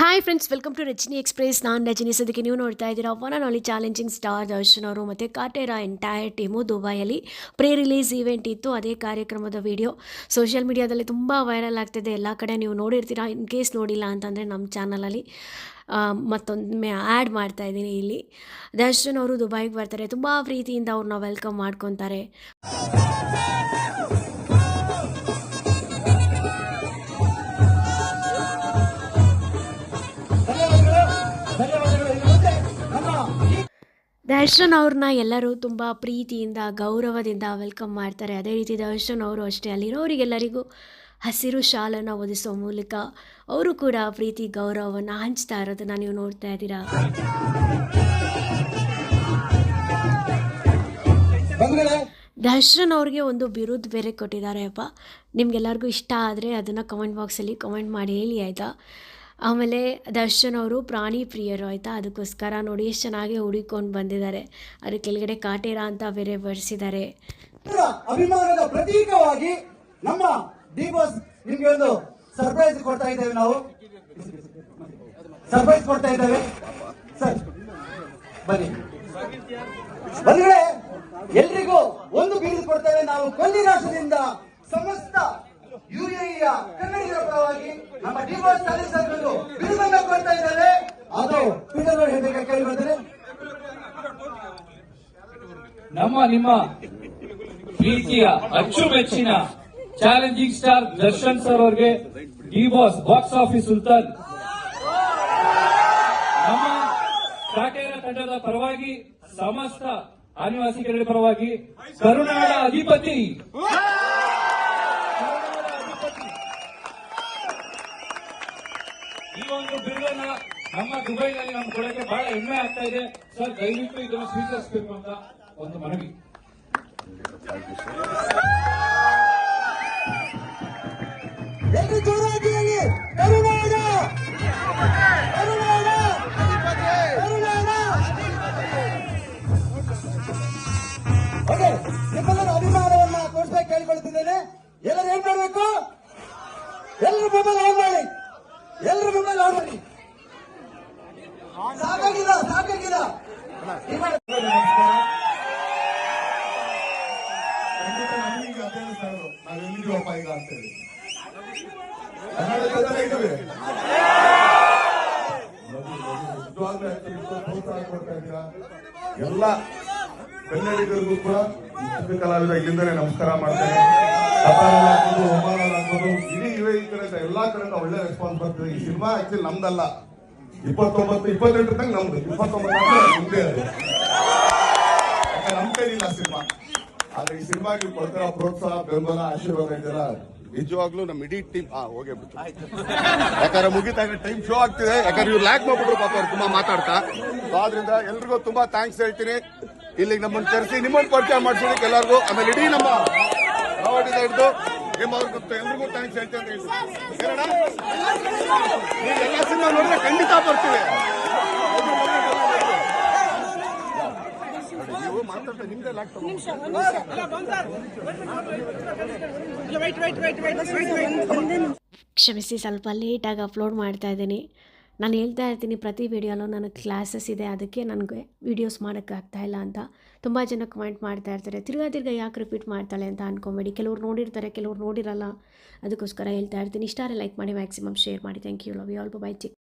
Hi friends welcome to Rajini express ನಾನು ರಜನಿ. ಸದಕ್ಕೆ ನೀವು ನೋಡ್ತಾ ಇದ್ದೀರಾ one and only challenging star Darshan ಅವರು ಮತ್ತು ಕಾಟೇರ ಎಂಟೈರ್ ಟೀಮು ದುಬೈಯಲ್ಲಿ ಪ್ರೀ ರಿಲೀಸ್ ಈವೆಂಟ್ ಇತ್ತು, ಅದೇ ಕಾರ್ಯಕ್ರಮದ ವಿಡಿಯೋ ಸೋಷಿಯಲ್ ಮೀಡಿಯಾದಲ್ಲಿ ತುಂಬ ವೈರಲ್ ಆಗ್ತಿದೆ. ಎಲ್ಲ ಕಡೆ ನೀವು ನೋಡಿರ್ತೀರಾ ಇನ್ ಕೇಸ್ ನೋಡಿಲ್ಲ ಅಂತಂದರೆ ನಮ್ಮ ಚಾನಲಲ್ಲಿ ಮತ್ತೊಮ್ಮೆ ಆ್ಯಡ್ ಮಾಡ್ತಾ ಇದ್ದೀನಿ ಇಲ್ಲಿ. ದರ್ಶನ್ ಅವರು ದುಬೈಗೆ ಬರ್ತಾರೆ. ತುಂಬ ಪ್ರೀತಿಯಿಂದ ಅವ್ರನ್ನ ವೆಲ್ಕಮ್ ಮಾಡ್ಕೊತಾರೆ. ದರ್ಶನ್ ಅವ್ರನ್ನ ಎಲ್ಲರೂ ತುಂಬ ಪ್ರೀತಿಯಿಂದ ಗೌರವದಿಂದ ವೆಲ್ಕಮ್ ಮಾಡ್ತಾರೆ. ಅದೇ ರೀತಿ ದರ್ಶನ್ ಅವರು ಅಷ್ಟೇ ಅಲ್ಲಿರೋರಿಗೆಲ್ಲರಿಗೂ ಹಸಿರು ಶಾಲನ್ನು ಓದಿಸೋ ಮೂಲಕ ಅವರು ಕೂಡ ಪ್ರೀತಿ ಗೌರವವನ್ನು ಹಂಚ್ತಾ ಇರೋದನ್ನು ನೀವು ನೋಡ್ತಾ ಇದ್ದೀರಾ? ದರ್ಶನ್ ಅವ್ರಿಗೆ ಒಂದು ಬಿರುದು ಬೇರೆ ಕೊಟ್ಟಿದ್ದಾರೆ ಅಪ್ಪ. ನಿಮ್ಗೆಲ್ಲರಿಗೂ ಇಷ್ಟ ಆದರೆ ಅದನ್ನು ಕಮೆಂಟ್ ಬಾಕ್ಸಲ್ಲಿ ಕಮೆಂಟ್ ಮಾಡಿ ಹೇಳಿ ಆಯಿತಾ? ಆಮೇಲೆ ದರ್ಶನ್ ಅವರು ಪ್ರಾಣಿ ಪ್ರಿಯರು ಆಯಿತಾ? ಅದಕ್ಕೋಸ್ಕರ ನೋಡಿ ಎಷ್ಟು ಚೆನ್ನಾಗಿ ಹುಡುಕೊಂಡು ಬಂದಿದ್ದಾರೆ. ಅದ್ರ ಕೆಳಗಡೆ ಕಾಟೇರ ಅಂತ ಬೇರೆ ಬರೆಸಿದ್ದಾರೆ. ಅಭಿಮಾನದ ಪ್ರತೀಕವಾಗಿ ನಮ್ಮ ಬಾಸ್ ನಿಮ್ಗೆ ಒಂದು ಸರ್ಪ್ರೈಸ್ ಕೊಡ್ತಾ ಇದ್ದೇವೆ ನಾವು. ಸರ್ಪ್ರೈಸ್ ಕೊಡ್ತಾ ಇದ್ದೇವೆ. ಸರ್, ಬನ್ನಿ. ಬಂದ್ರೆ ಎಲ್ರಿಗೂ ಒಂದು ಬೀಳ್ ಕೊಡ್ತೇವೆ. ನಾವು ಕೊಲ್ಲಿ ರಾಷ್ಟ್ರದಿಂದ ಸಮಸ್ತ ಯುಎಇಯ ಕನ್ನಡಿಗರ ಪರವಾಗಿ ನಮ್ಮ ಡಿ ಬಾಸ್ ಸದಸ್ಯರು ಕೊಡ್ತಾ ಇದ್ದಾರೆ. ಅದು ಪೀಟರ್ ಹೇಳಬೇಕಾ ಕೇಳಿ ಬರ್ತಾರೆ ನಮ್ಮ ನಿಮ್ಮ ಪ್ರೀತಿಯ ಅಚ್ಚುಮೆಚ್ಚಿನ ಚಾಲೆಂಜಿಂಗ್ ಸ್ಟಾರ್ ದರ್ಶನ್ ಸರ್ ಅವರಿಗೆ D boss box office Sultan. ನಮ್ಮ ಕಾಟೇರ ತಂಡದ ಪರವಾಗಿ ಸಮಸ್ತ ಆದಿವಾಸಿಗಳ ಪರವಾಗಿ ಕರುನಾಡ ಅಧಿಪತಿ ಒಂದು ಬಿಲ್ಲನ್ನ ನಮ್ಮ ದುಬೈನಲ್ಲಿ ನಮ್ಮ ಕೊಡಕ್ಕೆ ಬಹಳ ಹೆಮ್ಮೆ ಆಗ್ತಾ ಇದೆ. ಸರ್, ದಯವಿಟ್ಟು ಇದನ್ನು ಸ್ವೀಕರಿಸಬೇಕು ಅಂತ ಒಂದು ಮನವಿ. ನಮಗೀಗ ಅದೇ ನಾವು ಎಲ್ಲಿದ್ದೀವಪ್ಪ ಈಗ ಅಂತೇಳಿ. ಇದ್ದೀವಿ. ಪ್ರೋತ್ಸಾಹ ಕೊಡ್ತಾ ಇದ್ದೀರಾ. ಎಲ್ಲ ಕನ್ನಡಿಗರಿಗೂ ಕೂಡ ಇಷ್ಟು ಕಲಾವಿದ ಇಲ್ಲಿಂದಲೇ ನಮಸ್ಕಾರ ಆಗ್ಬೋದು ಒಮಾನಲ್ಲಿ ಆಗ್ಬೋದು ಇಡೀ ಇವೆ ಈ ಕಡೆಯಿಂದ ಎಲ್ಲಾ ಕಡೆ ಒಳ್ಳೆ ರೆಸ್ಪಾನ್ಸ್ ಬರ್ತಿದೆ. ಈ ಸಿನಿಮಾ ಆಕ್ಚುಲಿ ನಮ್ದಲ್ಲ. ಇಪ್ಪತ್ತೊಂಬತ್ತು, ಇಪ್ಪತ್ತೆಂಟು ತನಕ ನಮ್ದು. ಇಪ್ಪತ್ತೊಂಬತ್ತು ನಮ್ದೇ ಯಾಕಂದ್ರೆ ನಮ್ ಕೈಲಿಲ್ಲ ಸಿನಿಮಾ ಆದ್ರೆ ಈ ಸಿನಿಮಾಗೆ ಕೊಡ್ತಾರ ಪ್ರೋತ್ಸಾಹ ಬೆಂಬಲ ಆಶೀರ್ವಾದ ಇದೆಲ್ಲ ನಿಜವಾಗ್ಲೂ ನಮ್ಮ ಇಡೀ ಟೀಮ್ ಹಾ ಹೋಗೇ ಬಿಟ್ಟು ಯಾಕಂದ್ರೆ ಮುಗಿತಾಗ ಟೈಮ್ ಶೋ ಆಗ್ತಿದೆ. ಯಾಕಂದ್ರೆ ಇವ್ರು ಲ್ಯಾಕ್ ಮಾಡ್ಬಿಟ್ರು ಪಾಪ ಅವ್ರು ತುಂಬಾ ಮಾತಾಡ್ತಾ. ಆದ್ರಿಂದ ಎಲ್ರಿಗೂ ತುಂಬಾ ಥ್ಯಾಂಕ್ಸ್ ಹೇಳ್ತೀನಿ. ಇಲ್ಲಿ ನಮ್ಮನ್ನ ಕರೆಸಿ ನಿಮ್ಮನ್ನು ಪರಿಚಯ ಮಾಡಿಸೋದಕ್ಕೆ ಎಲ್ಲರಿಗೂ ಆಮೇಲೆ ಇಡೀ ನಮ್ಮ ರಾವಟಿಂದ ಹಿಡಿದು ನಿಮ್ಮವ್ರಿಗೂ ಎಲ್ರಿಗೂ ಥ್ಯಾಂಕ್ಸ್ ಹೇಳ್ತೀನಿ ಅಂತ ಹೇಳ್ತೀನಿ ಏನಣ್ಣ? ಎಲ್ಲ ಸಿನಿಮಾ ನೋಡಿದ್ರೆ ಖಂಡಿತ ನೀವು ಮಾತಾಡ್ತಾ ನಿಮ್ದೇ ಲ್ಯಾಕ್ ತಗೊಂಡು ಕ್ಷಮಿಸಿ, ಸ್ವಲ್ಪ ಲೇಟಾಗಿ ಅಪ್ಲೋಡ್ ಮಾಡ್ತಾ ಇದ್ದೀನಿ. ನಾನು ಹೇಳ್ತಾ ಇರ್ತೀನಿ, ಪ್ರತಿ ವಿಡಿಯೋಲೂ ನನಗೆ ಕ್ಲಾಸಸ್ ಇದೆ, ಅದಕ್ಕೆ ನನಗೆ ವೀಡಿಯೋಸ್ ಮಾಡೋಕ್ಕಾಗ್ತಾ ಇಲ್ಲ ಅಂತ. ತುಂಬ ಜನ ಕಮೆಂಟ್ ಮಾಡ್ತಾ ಇರ್ತಾರೆ, ತಿರ್ಗಾ ತಿರ್ಗಾ ಯಾಕೆ ರಿಪೀಟ್ ಮಾಡ್ತಾಳೆ ಅಂತ ಅನ್ಕೊಬೇಡಿ. ಕೆಲವ್ರು ನೋಡಿರ್ತಾರೆ, ಕೆಲವ್ರು ನೋಡಿರಲ್ಲ. ಅದಕ್ಕೋಸ್ಕರ ಹೇಳ್ತಾ ಇರ್ತೀನಿ, ಇಷ್ಟಾರೆ ಲೈಕ್ ಮಾಡಿ ಮ್ಯಾಕ್ಸಿಮಮ್ ಶೇರ್ ಮಾಡಿ. Thank you love you all bye check